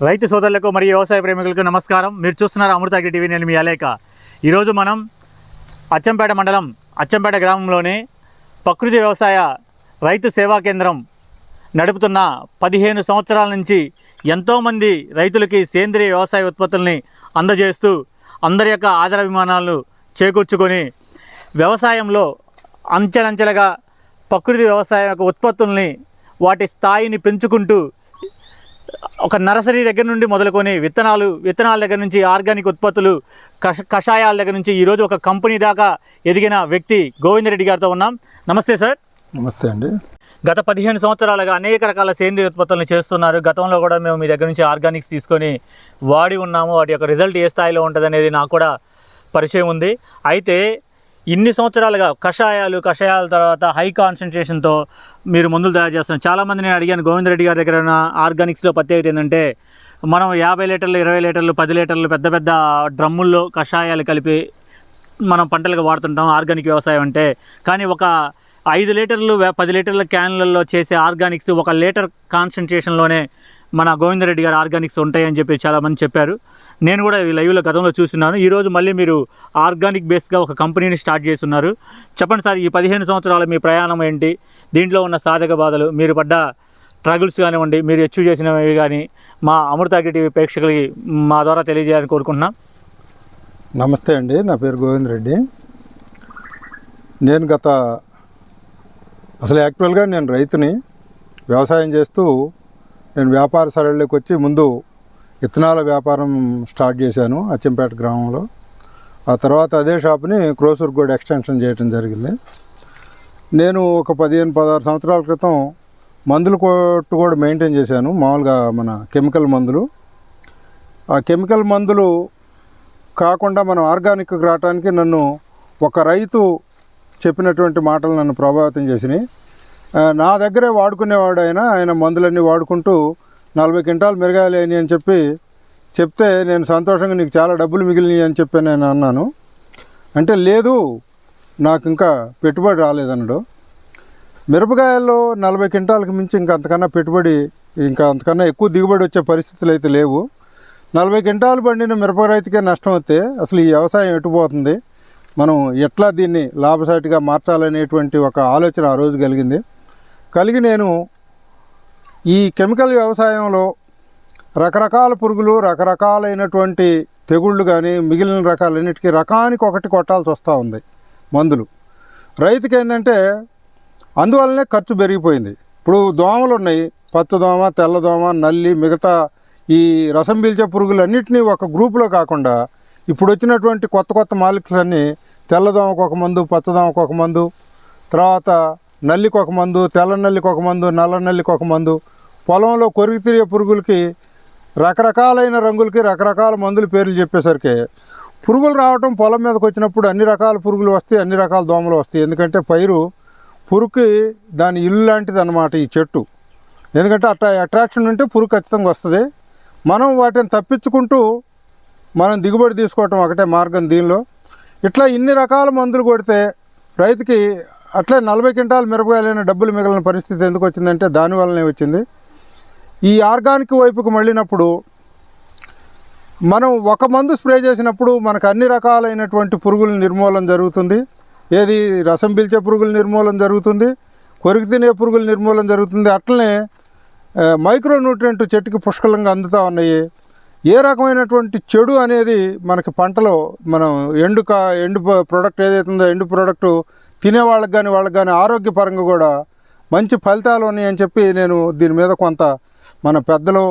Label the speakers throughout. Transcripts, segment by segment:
Speaker 1: రైతు సోదరులకు మరియు వ్యవసాయ ప్రేమికులకు నమస్కారం. మీరు చూస్తున్నారు అమృత అగ్రి టీవీ నేను మీ అలేక ఈరోజు మనం అచ్చంపేట మండలం అచ్చంపేట గ్రామంలోని ప్రకృతి వ్యవసాయ రైతు సేవా కేంద్రం నడుపుతున్న పదిహేను సంవత్సరాల నుంచి ఎంతోమంది రైతులకి సేంద్రియ వ్యవసాయ ఉత్పత్తుల్ని అందజేస్తూ అందరి యొక్క ఆదరాభిమానాలను చేకూర్చుకొని వ్యవసాయంలో అంచెలంచెలుగా ప్రకృతి వ్యవసాయ యొక్క ఉత్పత్తుల్ని వాటి స్థాయిని పెంచుకుంటూ ఒక నర్సరీ దగ్గర నుండి మొదలుకొని విత్తనాలు విత్తనాల దగ్గర నుంచి ఆర్గానిక్ ఉత్పత్తులు కష కషాయాల దగ్గర నుంచి ఈరోజు ఒక కంపెనీ దాకా ఎదిగిన వ్యక్తి గోవిందరెడ్డి గారితో ఉన్నాం. నమస్తే సార్.
Speaker 2: నమస్తే అండి.
Speaker 1: గత పదిహేను సంవత్సరాలుగా అనేక రకాల సేంద్రియ ఉత్పత్తులను చేస్తున్నారు. గతంలో కూడా మేము మీ దగ్గర నుంచి ఆర్గానిక్స్ తీసుకొని వాడి ఉన్నాము. వాటి యొక్క రిజల్ట్ ఏ స్థాయిలో ఉంటుంది అనేది నాకు కూడా పరిచయం ఉంది. అయితే ఇన్ని సంవత్సరాలుగా కషాయాలు కషాయాల తర్వాత హై కాన్సన్ట్రేషన్తో మీరు మందులు తయారు చేస్తున్నారు. చాలామంది నేను అడిగాను గోవిందరెడ్డి గారి దగ్గర ఉన్న ఆర్గానిక్స్లో ప్రత్యేకత ఏంటంటే మనం యాభై లీటర్లు ఇరవై లీటర్లు పది లీటర్లు పెద్ద పెద్ద డ్రమ్ముల్లో కషాయాలు కలిపి మనం పంటలకు వాడుతుంటాం ఆర్గానిక్ వ్యవసాయం అంటే. కానీ ఒక ఐదు లీటర్లు పది లీటర్ల క్యాన్లలో చేసే ఆర్గానిక్స్ ఒక లీటర్ కాన్సన్ట్రేషన్లోనే మన గోవిందరెడ్డి గారు ఆర్గానిక్స్ ఉంటాయని చెప్పి చాలామంది చెప్పారు. నేను కూడా ఈ లైవ్లో గతంలో చూస్తున్నాను. ఈరోజు మళ్ళీ మీరు ఆర్గానిక్ బేస్గా ఒక కంపెనీని స్టార్ట్ చేస్తున్నారు. చెప్పండి సార్ ఈ పదిహేను సంవత్సరాల మీ ప్రయాణం ఏంటి? దీంట్లో ఉన్న సాధక బాధలు మీరు పడ్డ ట్రగుల్స్ కానివ్వండి మీరు అచీవ్ చేసినవి కానీ మా అమృత టీవీ ప్రేక్షకులకి మా ద్వారా తెలియజేయాలని కోరుకుంటున్నాం.
Speaker 2: నమస్తే అండి నా పేరు గోవింద్ రెడ్డి. నేను గత అసలు యాక్చువల్గా నేను రైతుని వ్యవసాయం చేస్తూ నేను వ్యాపార సరళిలోకి వచ్చి ముందు విత్తనాల వ్యాపారం స్టార్ట్ చేశాను అచ్చంపేట గ్రామంలో. ఆ తర్వాత అదే షాప్ని క్రోసూర్గూడ ఎక్స్టెన్షన్ చేయడం జరిగింది. నేను ఒక పదిహేను పదహారు సంవత్సరాల క్రితం మందులు కొట్టు కూడా మెయింటైన్ చేశాను మామూలుగా మన కెమికల్ మందులు. ఆ కెమికల్ మందులు కాకుండా మనం ఆర్గానిక్ రావడానికి నన్ను ఒక రైతు చెప్పినటువంటి మాటలు నన్ను ప్రభావితం చేసినాయి. నా దగ్గరే వాడుకునేవాడు ఆయన ఆయన మందులన్నీ వాడుకుంటూ నలభై క్వింటాలు మెరగాలి అని చెప్పి చెప్తే నేను సంతోషంగా నీకు చాలా డబ్బులు మిగిలినాయి అని చెప్పి నేను అన్నాను. అంటే లేదు నాకు ఇంకా పెట్టుబడి రాలేదన్నాడు మిరపకాయల్లో నలభై క్వింటాలకు మించి ఇంకా అంతకన్నా పెట్టుబడి ఇంకా అంతకన్నా ఎక్కువ దిగుబడి వచ్చే పరిస్థితులు అయితే లేవు. నలభై క్వింటాలు పండిన మిరప రైతుకే నష్టం వస్తే అసలు ఈ వ్యవసాయం ఎటుపోతుంది మనం ఎట్లా దీన్ని లాభసాటిగా మార్చాలనేటువంటి ఒక ఆలోచన ఆ రోజు కలిగింది. కలిగి నేను ఈ కెమికల్ వ్యవసాయంలో రకరకాల పురుగులు రకరకాలైనటువంటి తెగుళ్ళు కానీ మిగిలిన రకాలన్నిటికీ రకానికి ఒకటి కొట్టాల్సి వస్తూ ఉంది మందులు. రైతుకి ఏంటంటే అందువల్లనే ఖర్చు పెరిగిపోయింది. ఇప్పుడు దోమలు ఉన్నాయి. పచ్చదోమ తెల్లదోమ నల్లి మిగతా ఈ రసం పీల్చే పురుగులన్నింటినీ ఒక గ్రూపులో కాకుండా ఇప్పుడు వచ్చినటువంటి కొత్త కొత్త మాలిక్స్ అన్నీ తెల్లదోమకు ఒక మందు పచ్చదోమకు ఒక మందు తర్వాత నల్లికి ఒక మందు తెల్ల నల్లికి ఒక మందు నల్ల నల్లికి ఒక మందు పొలంలో కొరికి తిరిగే పురుగులకి రకరకాలైన రంగులకి రకరకాల మందులు పేర్లు చెప్పేసరికి పురుగులు రావటం పొలం మీదకి వచ్చినప్పుడు అన్ని రకాల పురుగులు వస్తాయి అన్ని రకాల దోమలు వస్తాయి. ఎందుకంటే పైరు పురుగుకి దాని ఇల్లు లాంటిది అన్నమాట ఈ చెట్టు. ఎందుకంటే అట్లా అట్రాక్షన్ ఉంటే పురుగు ఖచ్చితంగా వస్తుంది. మనం వాటిని తప్పించుకుంటూ మనం దిగుబడి తీసుకోవటం ఒకటే మార్గం దీనిలో. ఇట్లా ఇన్ని రకాల మందులు కొడితే రైతుకి అట్లే నలభై క్వింటాలు మిరపకాయలైన డబ్బులు మిగిలిన పరిస్థితి ఎందుకు వచ్చిందంటే దానివల్లనే వచ్చింది. ఈ ఆర్గానిక్ వైపుకు మళ్ళినప్పుడు మనం ఒక మందు స్ప్రే చేసినప్పుడు మనకు అన్ని రకాలైనటువంటి పురుగుల నిర్మూలన జరుగుతుంది. ఏది రసం పీల్చే పురుగుల నిర్మూలన జరుగుతుంది. కొరికి తినే పురుగుల నిర్మూలన జరుగుతుంది. అట్లనే మైక్రో న్యూట్రియంట్ చెట్టుకి పుష్కలంగా అందుతూ ఉన్నాయి. ఏ రకమైనటువంటి చెడు అనేది మనకి పంటలో మనం ఎండు కా ఎండు ప్రోడక్ట్ ఏదైతే ఉందో ఎండు ప్రోడక్ట్ తినే వాళ్ళకి కానీ వాళ్ళకి కానీ ఆరోగ్యపరంగా కూడా మంచి ఫలితాలు ఉన్నాయని చెప్పి నేను దీని మీద కొంత మన పెద్దలు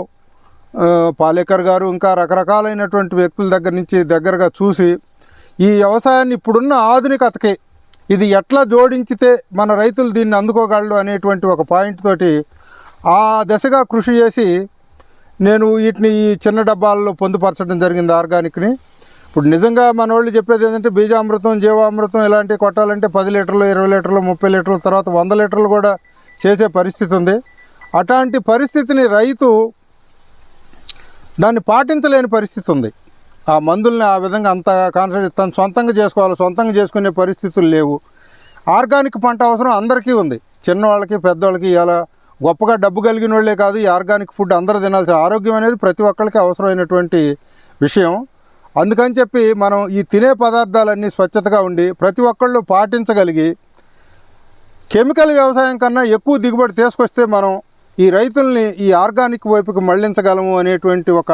Speaker 2: పాలేకర్ గారు ఇంకా రకరకాలైనటువంటి వ్యక్తుల దగ్గర నుంచి దగ్గరగా చూసి ఈ వ్యవసాయాన్ని ఇప్పుడున్న ఆధునికతకి ఇది ఎట్లా జోడించితే మన రైతులు దీన్ని అందుకోగలరు అనేటువంటి ఒక పాయింట్ తోటి ఆ దశగా కృషి చేసి నేను వీటిని ఈ చిన్న డబ్బాల్లో పొందుపరచడం జరిగింది ఆర్గానిక్ని. ఇప్పుడు నిజంగా మన వాళ్ళు చెప్పేది ఏంటంటే బీజామృతం జీవామృతం ఇలాంటివి కొట్టాలంటే పది లీటర్లు ఇరవై లీటర్లు ముప్పై లీటర్ల తర్వాత వంద లీటర్లు కూడా చేసే పరిస్థితి ఉంది. అట్లాంటి పరిస్థితిని రైతు దాన్ని పాటించలేని పరిస్థితి ఉంది. ఆ మందుల్ని ఆ విధంగా అంత కాన్సన్ట్రేట్ తను సొంతంగా చేసుకోవాలి సొంతంగా చేసుకునే పరిస్థితులు లేవు. ఆర్గానిక్ పంట అవసరం అందరికీ ఉంది. చిన్నవాళ్ళకి పెద్దవాళ్ళకి ఇలా గొప్పగా డబ్బు కలిగిన వాళ్ళే కాదు ఈ ఆర్గానిక్ ఫుడ్ అందరూ తినాల్సిన ఆరోగ్యం అనేది ప్రతి ఒక్కరికి అవసరమైనటువంటి విషయం. అందుకని చెప్పి మనం ఈ తినే పదార్థాలన్నీ స్వచ్ఛతగా ఉండి ప్రతి ఒక్కళ్ళు పాటించగలిగి కెమికల్ వ్యవసాయం కన్నా ఎక్కువ దిగుబడి తీసుకొస్తే మనం ఈ రైతుల్ని ఈ ఆర్గానిక్ వైపుకి మళ్ళించగలము అనేటువంటి ఒక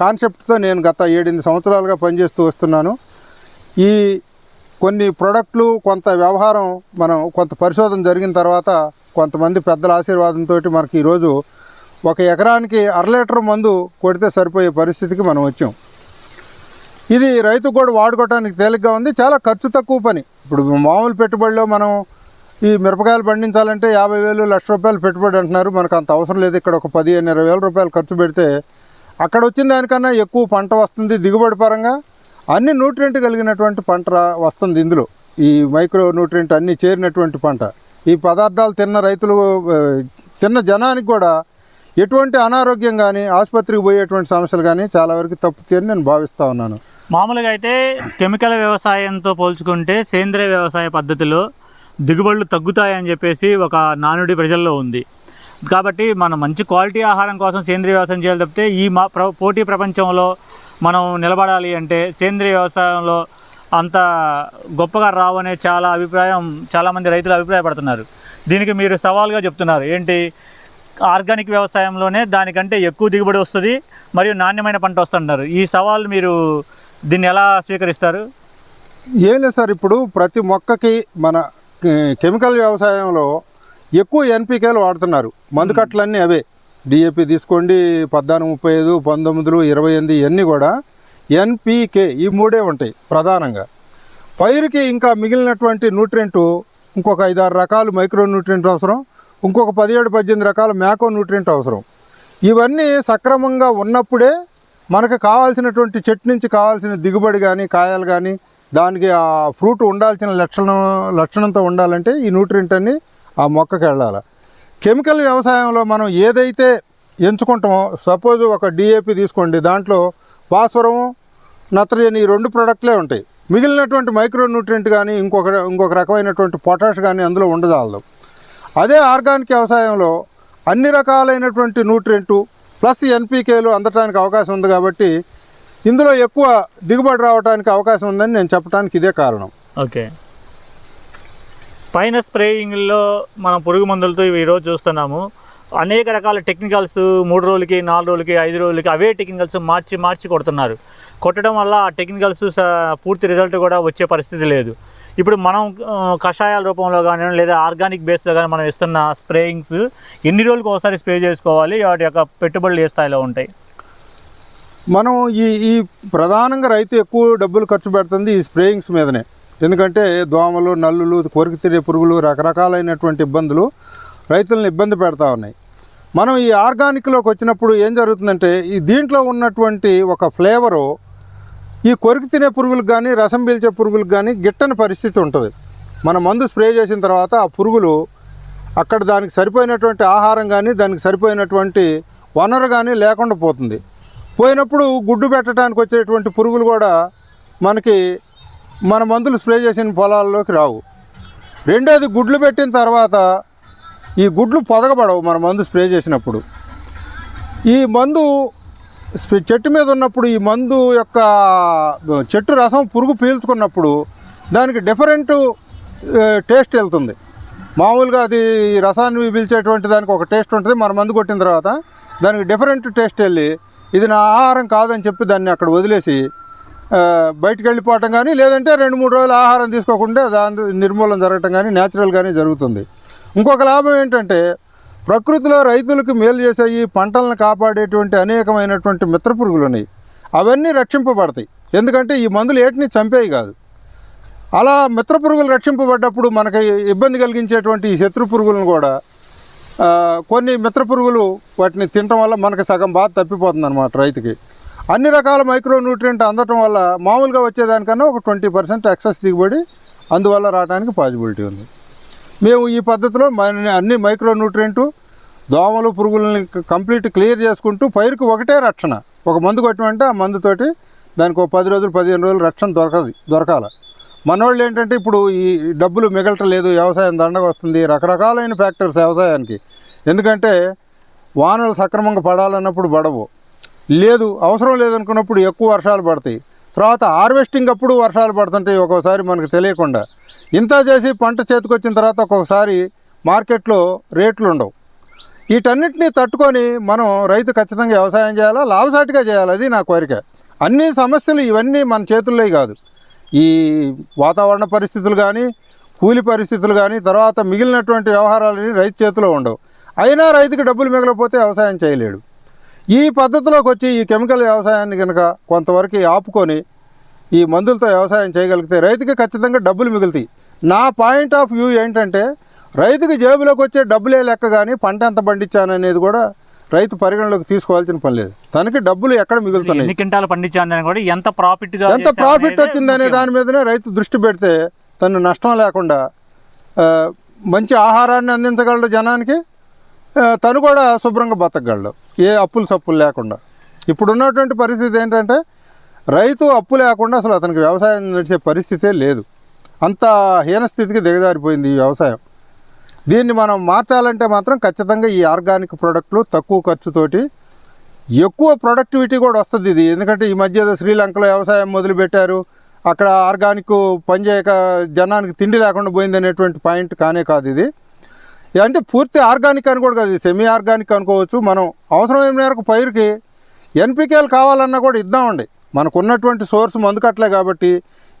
Speaker 2: కాన్సెప్ట్తో నేను గత ఏడెనిమిది సంవత్సరాలుగా పనిచేస్తూ వస్తున్నాను. ఈ కొన్ని ప్రోడక్ట్లు కొంత వ్యవహారం మనం కొంత పరిశోధన జరిగిన తర్వాత కొంతమంది పెద్దల ఆశీర్వాదంతో మనకి ఈరోజు ఒక ఎకరానికి అర లీటర్ మందు కొడితే సరిపోయే పరిస్థితికి మనం వచ్చాం. ఇది రైతు కూడా వాడుకోవడానికి తేలిగ్గా ఉంది. చాలా ఖర్చు తక్కువ పని. ఇప్పుడు మామూలు పెట్టుబడిలో మనం ఈ మిరపకాయలు పండించాలంటే యాభై వేలు లక్ష రూపాయలు పెట్టుబడి అంటున్నారు. మనకు అంత అవసరం లేదు. ఇక్కడ ఒక పదిహేను ఇరవై వేల రూపాయలు ఖర్చు పెడితే అక్కడ వచ్చిన దానికన్నా ఎక్కువ పంట వస్తుంది దిగుబడి పరంగా. అన్ని న్యూట్రియంట్ కలిగినటువంటి పంట వస్తుంది ఇందులో. ఈ మైక్రో న్యూట్రియంట్ అన్నీ చేరినటువంటి పంట. ఈ పదార్థాలు తిన్న రైతులు తిన్న జనానికి కూడా ఎటువంటి అనారోగ్యం కానీ ఆసుపత్రికి పోయేటువంటి సమస్యలు కానీ చాలా వరకు తప్పుతాయని నేను భావిస్తూ ఉన్నాను.
Speaker 1: మామూలుగా అయితే కెమికల్ వ్యవసాయంతో పోల్చుకుంటే సేంద్రియ వ్యవసాయ పద్ధతిలో దిగుబడులు తగ్గుతాయని చెప్పేసి ఒక నానుడి ప్రజల్లో ఉంది. కాబట్టి మనం మంచి క్వాలిటీ ఆహారం కోసం సేంద్రియ వ్యవసాయం చేయాలి తప్పితే ఈ మా ప్ర పోటీ ప్రపంచంలో మనం నిలబడాలి అంటే సేంద్రియ వ్యవసాయంలో అంత గొప్పగా రావనే చాలా అభిప్రాయం చాలామంది రైతులు అభిప్రాయపడుతున్నారు. దీనికి మీరు సవాల్గా చెప్తున్నారు. ఏంటి? ఆర్గానిక్ వ్యవసాయంలోనే దానికంటే ఎక్కువ దిగుబడి వస్తుంది మరియు నాణ్యమైన పంట వస్తుంటారు ఈ సవాల్ మీరు దీన్ని ఎలా స్వీకరిస్తారు?
Speaker 2: ఏం లేదు సార్. ఇప్పుడు ప్రతి మొక్కకి మన కెమికల్ వ్యవసాయంలో ఎక్కువ ఎన్పికేలు వాడుతున్నారు. మందు కట్టలన్నీ అవే. డిఏపి తీసుకోండి పద్నాలుగు ముప్పై ఐదు పంతొమ్మిదిలు ఇరవై ఎనిమిది ఇవన్నీ కూడా ఎన్పికే ఈ మూడే ఉంటాయి ప్రధానంగా. పైరుకి ఇంకా మిగిలినటువంటి న్యూట్రియంట్ ఇంకొక ఐదారు రకాలు మైక్రో న్యూట్రియంట్ అవసరం ఇంకొక పదిహేడు పద్దెనిమిది రకాల మ్యాకో న్యూట్రియంట్ అవసరం. ఇవన్నీ సక్రమంగా ఉన్నప్పుడే మనకు కావాల్సినటువంటి చెట్టు నుంచి కావాల్సిన దిగుబడి కానీ కాయలు కానీ దానికి ఆ ఫ్రూట్ ఉండాల్సిన లక్షణం లక్షణంతో ఉండాలంటే ఈ న్యూట్రియంట్ అన్ని ఆ మొక్కకి వెళ్ళాలి. కెమికల్ వ్యవసాయంలో మనం ఏదైతే ఎంచుకుంటామో సపోజ్ ఒక డిఏపి తీసుకోండి దాంట్లో భాస్వరం నత్రజని ఈ రెండు ప్రోడక్ట్లే ఉంటాయి. మిగిలినటువంటి మైక్రో న్యూట్రియంట్ కానీ ఇంకొక ఇంకొక రకమైనటువంటి పొటాష్ కానీ అందులో ఉండదాలదు అదే ఆర్గానిక్ వ్యవసాయంలో అన్ని రకాలైనటువంటి న్యూట్రియంటు ప్లస్ ఎన్పికేలు అందటానికి అవకాశం ఉంది కాబట్టి ఇందులో ఎక్కువ దిగుబడి రావడానికి అవకాశం ఉందని నేను చెప్పడానికి ఇదే కారణం.
Speaker 1: ఓకే. పైన స్ప్రేయింగ్లో మనం పురుగు మందులతో ఇవి ఈరోజు చూస్తున్నాము. అనేక రకాల టెక్నికల్స్ మూడు రోజులకి నాలుగు రోజులకి ఐదు రోజులకి అవే టెక్నికల్స్ మార్చి మార్చి కొడుతున్నారు. కొట్టడం వల్ల ఆ టెక్నికల్స్ పూర్తి రిజల్ట్ కూడా వచ్చే పరిస్థితి లేదు. ఇప్పుడు మనం కషాయాల రూపంలో కానీ లేదా ఆర్గానిక్ బేస్లో కానీ మనం ఇస్తున్న స్ప్రేయింగ్స్ ఎన్ని రోజులకు ఒకసారి స్ప్రే చేసుకోవాలి? వాటి యొక్క పెట్టుబడులు ఏ స్థాయిలో ఉంటాయి?
Speaker 2: మనం ఈ ఈ ప్రధానంగా రైతు ఎక్కువ డబ్బులు ఖర్చు పెడుతుంది ఈ స్ప్రేయింగ్స్ మీదనే. ఎందుకంటే దోమలు నల్లులు కొరికి తినే పురుగులు రకరకాలైనటువంటి ఇబ్బందులు రైతులను ఇబ్బంది పెడతా ఉన్నాయి. మనం ఈ ఆర్గానిక్లోకి వచ్చినప్పుడు ఏం జరుగుతుందంటే ఈ దీంట్లో ఉన్నటువంటి ఒక ఫ్లేవరు ఈ కొరికి తినే పురుగులకు కానీ రసం పీల్చే పురుగులకు కానీ గిట్టని పరిస్థితి ఉంటుంది. మన మందు స్ప్రే చేసిన తర్వాత ఆ పురుగులు అక్కడ దానికి సరిపోయినటువంటి ఆహారం కానీ దానికి సరిపోయినటువంటి వనరు కానీ లేకుండా పోతుంది. పోయినప్పుడు గుడ్డు పెట్టడానికి వచ్చేటువంటి పురుగులు కూడా మనకి మన మందులు స్ప్రే చేసిన పొలాల్లోకి రావు. రెండోది గుడ్లు పెట్టిన తర్వాత ఈ గుడ్లు పొదగబడవు మన మందు స్ప్రే చేసినప్పుడు. ఈ మందు చెట్టు మీద ఉన్నప్పుడు ఈ మందు యొక్క చెట్టు రసం పురుగు పీల్చుకున్నప్పుడు దానికి డిఫరెంట్ టేస్ట్ వెళ్తుంది. మామూలుగా అది రసాన్ని పీల్చేటువంటి దానికి ఒక టేస్ట్ ఉంటుంది. మన మందు కొట్టిన తర్వాత దానికి డిఫరెంట్ టేస్ట్ వెళ్ళి ఇది నా ఆహారం కాదని చెప్పి దాన్ని అక్కడ వదిలేసి బయటకు బయటికి వెళ్ళిపోవటం కానీ లేదంటే రెండు మూడు రోజులు ఆహారం తీసుకోకుండా దాని నిర్మూలన జరగటం కానీ న్యాచురల్గానే జరుగుతుంది. ఇంకొక లాభం ఏంటంటే ప్రకృతిలో రైతులకు మేలు చేసే ఈ పంటలను కాపాడేటువంటి అనేకమైనటువంటి మిత్ర పురుగులు ఉన్నాయి అవన్నీ రక్షింపబడతాయి. ఎందుకంటే ఈ మందులు ఏటిని చంపేవి కాదు. అలా మిత్ర పురుగులు రక్షింపబడ్డప్పుడు మనకి ఇబ్బంది కలిగించేటువంటి ఈ శత్రు పురుగులను కూడా కొన్ని మిత్ర పురుగులు వాటిని తినటం వల్ల మనకి సగం బాధ తప్పిపోతుంది అనమాట రైతుకి. అన్ని రకాల మైక్రో న్యూట్రియంట్ అందటం వల్ల మామూలుగా వచ్చేదానికన్నా ఒక ట్వంటీ పర్సెంట్ ఎక్సెస్ దిగుబడి అందువల్ల రావడానికి పాసిబిలిటీ ఉంది. మేము ఈ పద్ధతిలో మన అన్ని మైక్రో న్యూట్రియంటు దోమలు పురుగులని కంప్లీట్ క్లియర్ చేసుకుంటూ పైరుకు ఒకటే రక్షణ. ఒక మందు కొట్టమంటే ఆ మందుతోటి దానికి ఒక పది రోజులు పదిహేను రోజులు రక్షణ దొరకదు దొరకాల. మనోళ్ళు ఏంటంటే ఇప్పుడు ఈ డబ్బులు మిగలటం లేదు వ్యవసాయం దండగా వస్తుంది రకరకాలైన ఫ్యాక్టర్స్ వ్యవసాయానికి. ఎందుకంటే వానలు సక్రమంగా పడాలన్నప్పుడు పడవు. లేదు అవసరం లేదనుకున్నప్పుడు ఎక్కువ వర్షాలు పడతాయి. తర్వాత హార్వెస్టింగ్ అప్పుడు వర్షాలు పడుతుంటాయి ఒక్కోసారి మనకు తెలియకుండా. ఇంత చేసి పంట చేతికొచ్చిన తర్వాత ఒక్కొక్కసారి మార్కెట్లో రేట్లు ఉండవు. వీటన్నిటిని తట్టుకొని మనం రైతు ఖచ్చితంగా వ్యవసాయం చేయాలా? లాభసాటిగా చేయాలి? అది నా కోరిక. అన్ని సమస్యలు ఇవన్నీ మన చేతుల్లో కాదు. ఈ వాతావరణ పరిస్థితులు కానీ కూలి పరిస్థితులు కానీ తర్వాత మిగిలినటువంటి వ్యవహారాలని రైతు చేతిలో ఉండవు. అయినా రైతుకి డబ్బులు మిగలకపోతే వ్యవసాయం చేయలేడు. ఈ పద్ధతిలోకి వచ్చి ఈ కెమికల్ వ్యవసాయాన్ని కనుక కొంతవరకు ఆపుకొని ఈ మందులతో వ్యవసాయం చేయగలిగితే రైతుకి ఖచ్చితంగా డబ్బులు మిగులుతాయి. నా పాయింట్ ఆఫ్ వ్యూ ఏంటంటే రైతుకి జేబులోకి వచ్చే డబ్బులే లెక్క కానీ పంట ఎంత పండించాను అనేది కూడా రైతు పరిగణలోకి తీసుకోవాల్సిన పని లేదు. తనకి డబ్బులు ఎక్కడ మిగులుతున్నాయి?
Speaker 1: ఎన్ని క్వింటాలు పండించాను కూడా ఎంత ప్రాఫిట్
Speaker 2: ఎంత ప్రాఫిట్ వచ్చిందనే దాని మీదనే రైతు దృష్టి పెడితే తను నష్టం లేకుండా మంచి ఆహారాన్ని అందించగలడు జనానికి? తను కూడా శుభ్రంగా బతకగలడు. ఏ అప్పులు సప్పులు లేకుండా. ఇప్పుడు ఉన్నటువంటి పరిస్థితి ఏంటంటే రైతు అప్పు లేకుండా అసలు అతనికి వ్యవసాయం నడిచే పరిస్థితే లేదు. అంత హీనస్థితికి దిగజారిపోయింది ఈ వ్యవసాయం. దీన్ని మనం మార్చాలంటే మాత్రం ఖచ్చితంగా ఈ ఆర్గానిక్ ప్రోడక్ట్లు తక్కువ ఖర్చుతోటి ఎక్కువ ప్రొడక్టివిటీ కూడా వస్తుంది ఇది. ఎందుకంటే ఈ మధ్య శ్రీలంకలో వ్యవసాయం మొదలుపెట్టారు. అక్కడ ఆర్గానిక్ పనిచేయక జనానికి తిండి లేకుండా పోయింది అనేటువంటి పాయింట్ కానే కాదు ఇది. అంటే పూర్తి ఆర్గానిక్ అని కూడా కాదు సెమీ ఆర్గానిక్ అనుకోవచ్చు. మనం అవసరమైన మేరకు పైరుకి ఎన్పికేలు కావాలన్నా కూడా ఇద్దామండి. మనకున్నటువంటి సోర్స్ మందుకట్లే కాబట్టి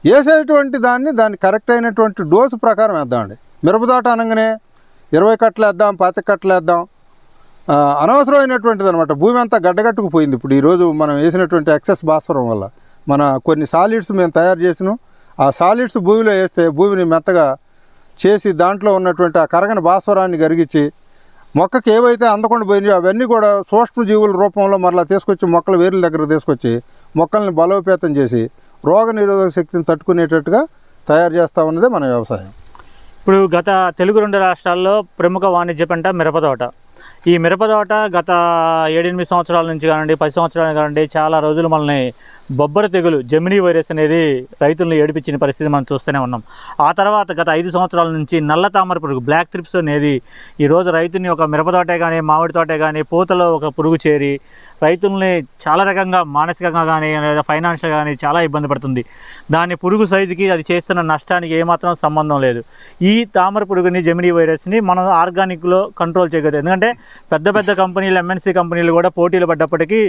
Speaker 2: వేసేటువంటి దాన్ని దాన్ని కరెక్ట్ అయినటువంటి డోసు ప్రకారం వేద్దామండి. మిరపదాట అనగానే ఇరవై కట్టలు వేద్దాం పాతిక కట్టలు వేద్దాం. అనవసరమైనటువంటిది అనమాట భూమి అంతా గడ్డగట్టుకుపోయింది ఇప్పుడు ఈరోజు మనం వేసినటువంటి ఎక్సెస్ భాస్వరం వల్ల మన కొన్ని సాలిడ్స్ మేము తయారు చేసినాం. ఆ సాలిడ్స్ భూమిలో వేస్తే భూమిని మెత్తగా చేసి దాంట్లో ఉన్నటువంటి ఆ కరగని భాస్వరాన్ని కరిగించి మొక్కకి ఏవైతే అందకుండా పోయినాయో అవన్నీ కూడా సూక్ష్మజీవుల రూపంలో మరలా తీసుకొచ్చి మొక్కల వేర్ల దగ్గర తీసుకొచ్చి మొక్కల్ని బలోపేతం చేసి రోగ నిరోధక శక్తిని తట్టుకునేటట్టుగా తయారు చేస్తూ ఉన్నదే మన వ్యవసాయం.
Speaker 1: ఇప్పుడు గత తెలుగు రెండు రాష్ట్రాల్లో ప్రముఖ వాణిజ్య పంట మిరపతోట ఈ మిరపతోట గత ఏడెనిమిది సంవత్సరాల నుంచి కానివ్వండి పది సంవత్సరాలు కానివ్వండి చాలా రోజులు మనల్ని బొబ్బర తెగులు జెమినీ వైరస్ అనేది రైతులను ఏడిపించిన పరిస్థితి మనం చూస్తూనే ఉన్నాం. ఆ తర్వాత గత ఐదు సంవత్సరాల నుంచి నల్ల తామర పురుగు బ్లాక్ ట్రిప్స్ అనేది ఈరోజు రైతుని ఒక మిరపతోటే కానీ మామిడి తోటే కానీ పూతలో ఒక పురుగు చేరి రైతుల్ని చాలా రకంగా మానసికంగా కానీ లేదా ఫైనాన్షియల్ కానీ చాలా ఇబ్బంది పడుతుంది. దాని పురుగు సైజుకి అది చేస్తున్న నష్టానికి ఏమాత్రం సంబంధం లేదు. ఈ తామర పురుగుని జెమినీ వైరస్ని మనం ఆర్గానిక్లో కంట్రోల్ చేయగలదు ఎందుకంటే పెద్ద పెద్ద కంపెనీలు ఎంఎన్సీ కంపెనీలు కూడా పోటీలు పడ్డప్పటికీ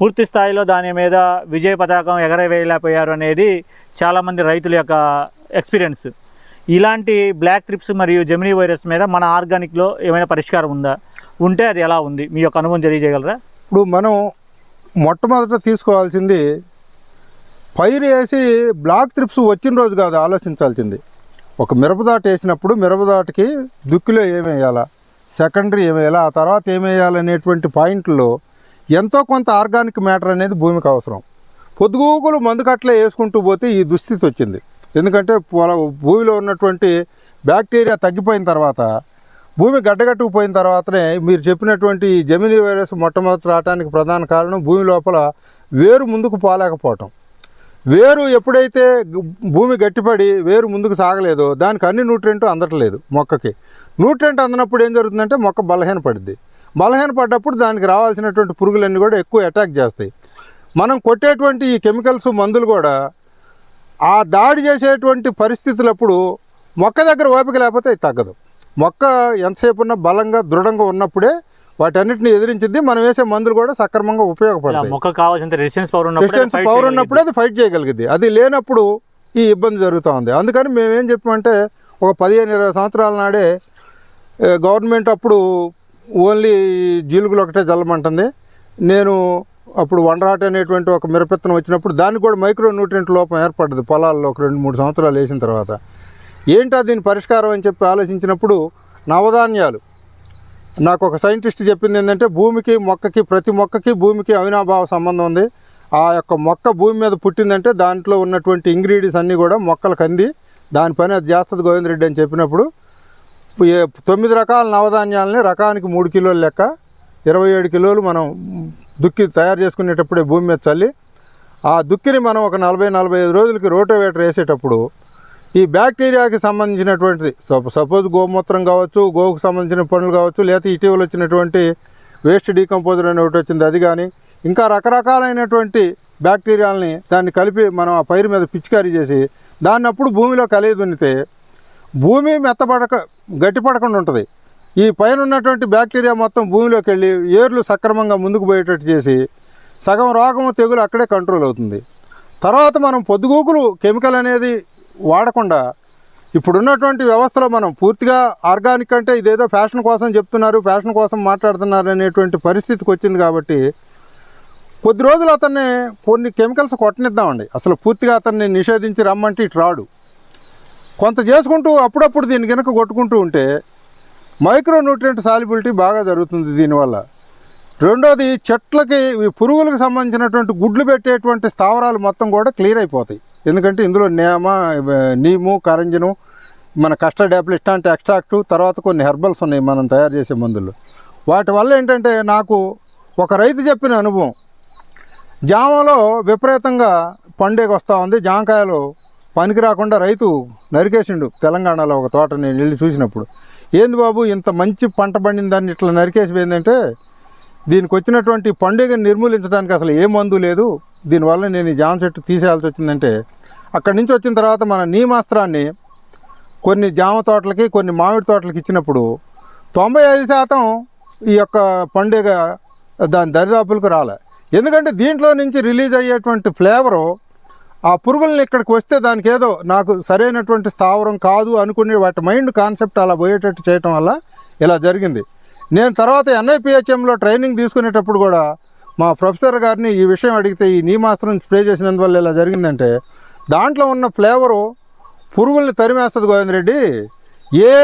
Speaker 1: పూర్తి స్థాయిలో దాని మీద విజయ పతాకం ఎగరవేయలేకపోయారు అనేది చాలామంది రైతుల యొక్క ఎక్స్పీరియన్స్. ఇలాంటి బ్లాక్ ట్రిప్స్ మరియు జెమినీ వైరస్ మీద మన ఆర్గానిక్లో ఏమైనా పరిష్కారం ఉందా? ఉంటే అది ఎలా ఉంది? మీ యొక్క అనుభవం తెలియజేయగలరా?
Speaker 2: ఇప్పుడు మనం మొట్టమొదట తీసుకోవాల్సింది పైరు వేసి బ్లాక్ త్రిప్స్ వచ్చిన రోజు కాదు ఆలోచించాల్సింది. ఒక మిరపదాట వేసినప్పుడు మిరపదాటకి దుక్కిలో ఏమేయాలా? సెకండరీ ఏమేయాలా? ఆ తర్వాత ఏమేయాలనేటువంటి పాయింట్లో ఎంతో కొంత ఆర్గానిక్ మ్యాటర్ అనేది భూమికి అవసరం. పొద్దుగూకులు మందు కట్లే వేసుకుంటూ పోతే ఈ దుస్థితి వచ్చింది. ఎందుకంటే పొల- భూమిలో ఉన్నటువంటి బ్యాక్టీరియా తగ్గిపోయిన తర్వాత భూమి గడ్డగట్టుకుపోయిన తర్వాతనే మీరు చెప్పినటువంటి జమినీ వైరస్ మొట్టమొదటి రావడానికి ప్రధాన కారణం భూమి లోపల వేరు ముందుకు పోలేకపోవటం. వేరు ఎప్పుడైతే భూమి గట్టిపడి వేరు ముందుకు సాగలేదో దానికి అన్ని న్యూట్రెంట్ అందట్లేదు మొక్కకి. న్యూట్రెంట్ అందినప్పుడు ఏం జరుగుతుందంటే మొక్క బలహీన పడుద్ది. బలహీన పడ్డప్పుడు దానికి రావాల్సినటువంటి పురుగులన్నీ కూడా ఎక్కువ అటాక్ చేస్తాయి. మనం కొట్టేటువంటి ఈ కెమికల్స్ మందులు కూడా ఆ దాడి చేసేటువంటి పరిస్థితులప్పుడు మొక్క దగ్గర ఓపిక లేకపోతే తగ్గదు. మొక్క ఎంతసేపు ఉన్న బలంగా దృఢంగా ఉన్నప్పుడే వాటన్నిటిని ఎదిరించింది మనం వేసే మందులు కూడా సక్రమంగా ఉపయోగపడతాయి.
Speaker 1: మొక్క కావాల్సిన రెసిస్టెన్స్ పవర్
Speaker 2: పవర్. ఉన్నప్పుడే అది ఫైట్ చేయగలిగింది అది లేనప్పుడు ఈ ఇబ్బంది జరుగుతూ ఉంది. అందుకని మేము ఏం చెప్పామంటే ఒక పదిహేను ఇరవై సంవత్సరాల నాడే గవర్నమెంట్ అప్పుడు ఓన్లీ జీలుగులు ఒకటే జల్లమంటుంది నేను అప్పుడు వండరాట అనేటువంటి ఒక మిరపెత్తనం వచ్చినప్పుడు దానికి కూడా మైక్రో న్యూట్రియంట్ లోపం ఏర్పడ్డది. పొలాల్లో ఒక రెండు మూడు సంవత్సరాలు వేసిన తర్వాత. ఏంటా దీని పరిష్కారం అని చెప్పి ఆలోచించినప్పుడు నవధాన్యాలు నాకు ఒక సైంటిస్ట్ చెప్పింది ఏంటంటే భూమికి మొక్కకి ప్రతి మొక్కకి భూమికి అవినాభావ సంబంధం ఉంది. ఆ యొక్క మొక్క భూమి మీద పుట్టిందంటే దాంట్లో ఉన్నటువంటి ఇంగ్రీడియంట్స్ అన్నీ కూడా మొక్కలకు అంది. దాని పని అది చేస్తుంది గోవిందరెడ్డి అని చెప్పినప్పుడు ఏ తొమ్మిది రకాల నవధాన్యాలని రకానికి మూడు కిలోలు లెక్క ఇరవై ఏడు కిలోలు మనం దుక్కి తయారు చేసుకునేటప్పుడే భూమి మీద చల్లి ఆ దుక్కిని మనం ఒక నలభై నలభై ఐదు రోజులకి రోటోవేటర్ వేసేటప్పుడు ఈ బ్యాక్టీరియాకి సంబంధించినటువంటిది. సపోజ్ గోమూత్రం కావచ్చు గోవుకు సంబంధించిన పనులు కావచ్చు లేకపోతే ఇటీవల వచ్చినటువంటి వేస్ట్ డీకంపోజర్ అనే ఒకటి వచ్చింది అది కానీ ఇంకా రకరకాలైనటువంటి బ్యాక్టీరియాలని దాన్ని కలిపి మనం ఆ పైరు మీద పిచికారీ చేసి దాన్ని అప్పుడు భూమిలో కలిగి దున్నితే భూమి మెత్తపడక గట్టిపడకుండా ఉంటుంది. ఈ పైన ఉన్నటువంటి బ్యాక్టీరియా మొత్తం భూమిలోకి వెళ్ళి ఏర్లు సక్రమంగా ముందుకు పోయేటట్టు చేసి సగం రోగము తెగులు అక్కడే కంట్రోల్ అవుతుంది. తర్వాత మనం పొద్దుగూకులు కెమికల్ అనేది వాడకుండా ఇప్పుడున్నటువంటి వ్యవస్థలో మనం పూర్తిగా ఆర్గానిక్ అంటే ఇదేదో ఫ్యాషన్ కోసం చెప్తున్నారు ఫ్యాషన్ కోసం మాట్లాడుతున్నారు అనేటువంటి పరిస్థితికి వచ్చింది కాబట్టి కొద్ది రోజులు అతన్ని కొన్ని కెమికల్స్ కొట్టనిద్దామండి. అసలు పూర్తిగా అతన్ని నిషేధించి రమ్మంటే ఇటు రాడు. కొంత చేసుకుంటూ అప్పుడప్పుడు దీన్ని కనుక కొట్టుకుంటూ ఉంటే మైక్రో న్యూట్రియంట్ సాల్యుబిలిటీ బాగా జరుగుతుంది దీనివల్ల. రెండోది చెట్లకి పురుగులకు సంబంధించినటువంటి గుడ్లు పెట్టేటువంటి స్థావరాలు మొత్తం కూడా క్లియర్ అయిపోతాయి. ఎందుకంటే ఇందులో నేమ నీము కరంజను మన కస్టర్డ్ యాపిల్ ఇట్లాంటి ఎక్స్ట్రాక్ట్ తర్వాత కొన్ని హెర్బల్స్ ఉన్నాయి మనం తయారు చేసే మందులు. వాటి వల్ల ఏంటంటే నాకు ఒక రైతు చెప్పిన అనుభవం. జామలో విపరీతంగా పండేకి వస్తూ ఉంది. జామకాయలు పనికి రాకుండా రైతు నరికేసిండు. తెలంగాణలో ఒక తోట నేను వెళ్ళి చూసినప్పుడు. ఏంది బాబు ఇంత మంచి పంట పండిన దాన్ని ఇట్లా నరికేసి ఏంటంటే దీనికి వచ్చినటువంటి పండుగను నిర్మూలించడానికి అసలు ఏ మందు లేదు. దీనివల్ల నేను ఈ జామ చెట్టు తీసేయాల్సి వచ్చిందంటే అక్కడి నుంచి వచ్చిన తర్వాత మన నీమాస్త్రాన్ని కొన్ని జామ తోటలకి కొన్ని మామిడి తోటలకి ఇచ్చినప్పుడు తొంభై ఐదు శాతం ఈ యొక్క పండుగ దాని దరిదాపులకు రాలే. ఎందుకంటే దీంట్లో నుంచి రిలీజ్ అయ్యేటువంటి ఫ్లేవరు ఆ పురుగుల్ని ఇక్కడికి వస్తే దానికి ఏదో నాకు సరైనటువంటి స్థావరం కాదు అనుకునే వాటి మైండ్ కాన్సెప్ట్ అలా పోయేటట్టు చేయటం వల్ల ఇలా జరిగింది. నేను తర్వాత ఎన్ఐపిహెచ్ఎంలో ట్రైనింగ్ తీసుకునేటప్పుడు కూడా మా ప్రొఫెసర్ గారిని ఈ విషయం అడిగితే ఈ నీమాస్త్రం స్ప్రే చేసినందువల్ల ఇలా జరిగిందంటే దాంట్లో ఉన్న ఫ్లేవరు పురుగుల్ని తరిమేస్తుంది గోవిందరెడ్డి ఏ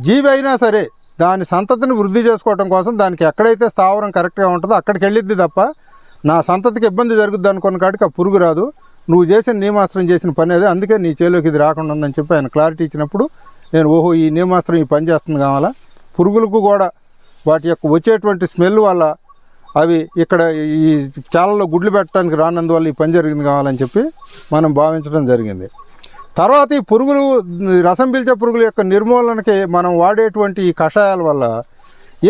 Speaker 2: జీవి అయినా సరే దాని సంతతిని వృద్ధి చేసుకోవడం కోసం దానికి ఎక్కడైతే స్థావరం కరెక్ట్గా ఉంటుందో అక్కడికి వెళ్ళిద్ది తప్ప నా సంతతికి ఇబ్బంది జరుగుద్ది అనుకున్న కాడికి ఆ పురుగు రాదు. నువ్వు చేసిన నియమాస్త్రం చేసిన పని అదే. అందుకే నీ చేలోకి ఇది రాకుండా ఉందని చెప్పి ఆయన క్లారిటీ ఇచ్చినప్పుడు నేను ఓహో ఈ నియమాస్త్రం ఈ పని చేస్తుంది కావాలా? పురుగులకు కూడా వాటి యొక్క వచ్చేటువంటి స్మెల్ వల్ల అవి ఇక్కడ ఈ చాలలో గుడ్లు పెట్టడానికి రానందువల్ల ఈ పని జరిగింది కావాలని చెప్పి మనం భావించడం జరిగింది. తర్వాత ఈ పురుగులు రసం పీల్చే పురుగుల యొక్క నిర్మూలనకి మనం వాడేటువంటి ఈ కషాయాల వల్ల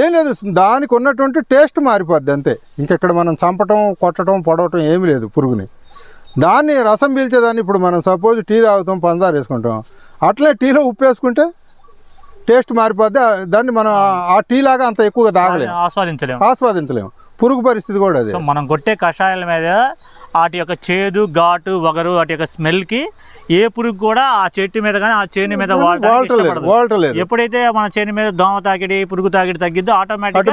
Speaker 2: ఏం లేదు దానికి ఉన్నటువంటి టేస్ట్ మారిపోద్ది అంతే. ఇంకెక్కడ మనం చంపటం కొట్టడం పొడవటం ఏమీ లేదు పురుగుని. దాన్ని రసం పీల్చేదాన్ని ఇప్పుడు మనం సపోజ్ టీ తాగుతాం పంచదార వేసుకుంటాం. అట్లే టీలో ఉప్పు వేసుకుంటే టేస్ట్ మారిపోద్ది దాన్ని మనం ఆ- టీ లాగా అంత ఎక్కువగా తాగలేము.
Speaker 1: ఆస్వాదించలేము.
Speaker 2: ఆస్వాదించలేము. పురుగు పరిస్థితి కూడా అదే.
Speaker 1: మనం కొట్టే కషాయాల మీద వాటి యొక్క చేదు ఘాటు వగరు వాటి యొక్క స్మెల్కి ఏ పురుగు కూడా ఆ చెట్టు మీద కానీ ఆ చేను మీద.
Speaker 2: వాడటలేదు
Speaker 1: ఎప్పుడైతే మన చేను మీద దోమ తాకిడి పురుగు తాకిడి తగ్గిద్దో ఆటోమేటిక్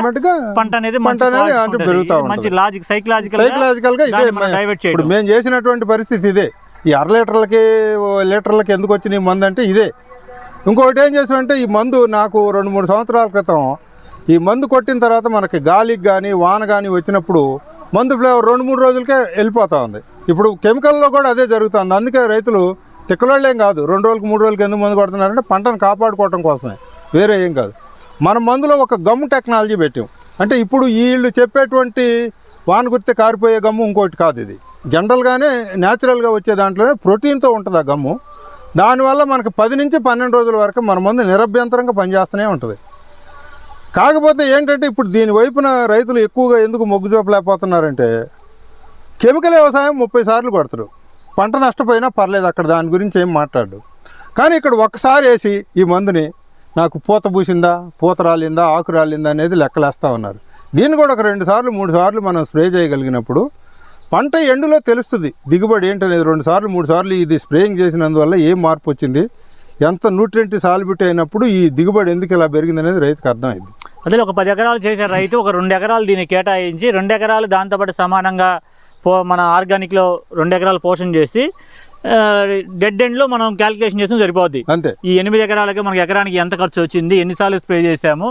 Speaker 1: పంట అనేది
Speaker 2: పంట అనేది
Speaker 1: మంచి. లాజిక్ సైకలాజికల్
Speaker 2: సైకలాజికల్గా ఇదే
Speaker 1: డైవర్ట్ చేయడం.
Speaker 2: మేము చేసినటువంటి పరిస్థితి ఇదే. ఈ అర లీటర్లకి లీటర్లకి ఎందుకు వచ్చిన ఈ మందు అంటే ఇదే. ఇంకొకటి ఏం చేసామంటే ఈ మందు నాకు రెండు మూడు సంవత్సరాల క్రితం ఈ మందు కొట్టిన తర్వాత మనకి గాలికి కానీ వాన కానీ వచ్చినప్పుడు మందు ఫ్లేవర్ రెండు మూడు రోజులకే వెళ్ళిపోతూ ఉంది. ఇప్పుడు కెమికల్లో కూడా అదే జరుగుతుంది. అందుకే రైతులు తిక్కలోళ్ళేం కాదు రెండు రోజులకు మూడు రోజులకి ఎందుకు మందు కొడుతున్నారంటే పంటను కాపాడుకోవటం కోసమే వేరే ఏం కాదు. మన మందులో ఒక గమ్ టెక్నాలజీ పెట్టాం. అంటే ఇప్పుడు వీళ్ళు చెప్పేటువంటి వాన గుర్తే కారిపోయే గమ్ము ఇంకోటి కాదు ఇది. జనరల్గానే న్యాచురల్గా వచ్చే దాంట్లోనే ప్రోటీన్తో ఉంటుంది ఆ గమ్ము. దానివల్ల మనకు పది నుంచి పన్నెండు రోజుల వరకు మన మందు నిరభ్యంతరంగా పనిచేస్తూనే ఉంటుంది. కాకపోతే ఏంటంటే ఇప్పుడు దీని వైపున రైతులు ఎక్కువగా ఎందుకు మొగ్గు చూపలేకపోతున్నారంటే కెమికల్ వ్యవసాయం ముప్పై సార్లు కొడతారు. పంట నష్టపోయినా పర్లేదు అక్కడ దాని గురించి ఏం మాట్లాడు కానీ ఇక్కడ ఒక్కసారి వేసి ఈ మందుని నాకు పూత పూసిందా పూత రాలిందా ఆకు రాలిందా అనేది లెక్కలేస్తూ ఉన్నారు. దీన్ని కూడా ఒక రెండు సార్లు మూడు సార్లు మనం స్ప్రే చేయగలిగినప్పుడు పంట ఎండులో తెలుస్తుంది. దిగుబడి ఏంటనేది రెండు సార్లు మూడు సార్లు ఇది స్ప్రేయింగ్ చేసినందువల్ల ఏం మార్పు వచ్చింది? ఎంత న్యూట్రియంట్ సాల్బిట్ అయినప్పుడు ఈ దిగుబడి ఎందుకు ఇలా పెరిగింది అనేది రైతుకు అర్థమైంది.
Speaker 1: అదే ఒక పది ఎకరాలు చేసే రైతు ఒక రెండు ఎకరాలు దీన్ని కేటాయించి రెండు ఎకరాలు దాంతోపాటు సమానంగా పో మన ఆర్గానిక్లో రెండు ఎకరాలు పోషణ చేసి డెడ్ ఎండ్లో మనం క్యాలిక్యులేషన్ చేసిన సరిపోద్ది.
Speaker 2: అంతే.
Speaker 1: ఈ ఎనిమిది ఎకరాలకి మనకి ఎకరానికి ఎంత ఖర్చు వచ్చింది ఎన్నిసార్లు స్ప్రే చేసాము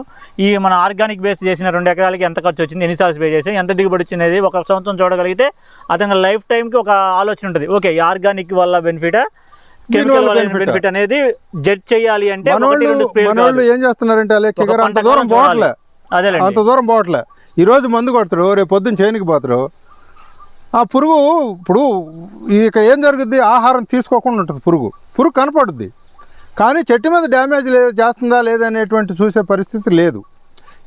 Speaker 1: ఈ మన ఆర్గానిక్ బేస్ చేసిన రెండు ఎకరాలకి ఎంత ఖర్చు వచ్చింది ఎన్నిసార్లు స్ప్రే చేసాము ఎంత దిగుబడి వచ్చింది ఒక సంవత్సరం చూడగలిగితే అతని లైఫ్ టైంకి ఒక ఆలోచన ఉంటుంది. ఓకే ఈ ఆర్గానిక్ వల్ల బెనిఫిట్? బెనిఫిట్ అనేది జడ్జ్ చేయాలి అంటే
Speaker 2: ఏం చేస్తున్నారంటే అంత దూరం. పోవట్లే. అంత దూరం పోవట్లే. ఈ రోజు మందు కొడతారు రేపు పొద్దున్న చేనికి పోతారు. ఆ పురుగు ఇప్పుడు ఇక్కడ ఏం జరుగుద్ది ఆహారం తీసుకోకుండా ఉంటుంది పురుగు. పురుగు కనపడుద్ది. కానీ చెట్టు మీద డ్యామేజ్ లే చేస్తుందా లేదనేటువంటి చూసే పరిస్థితి లేదు.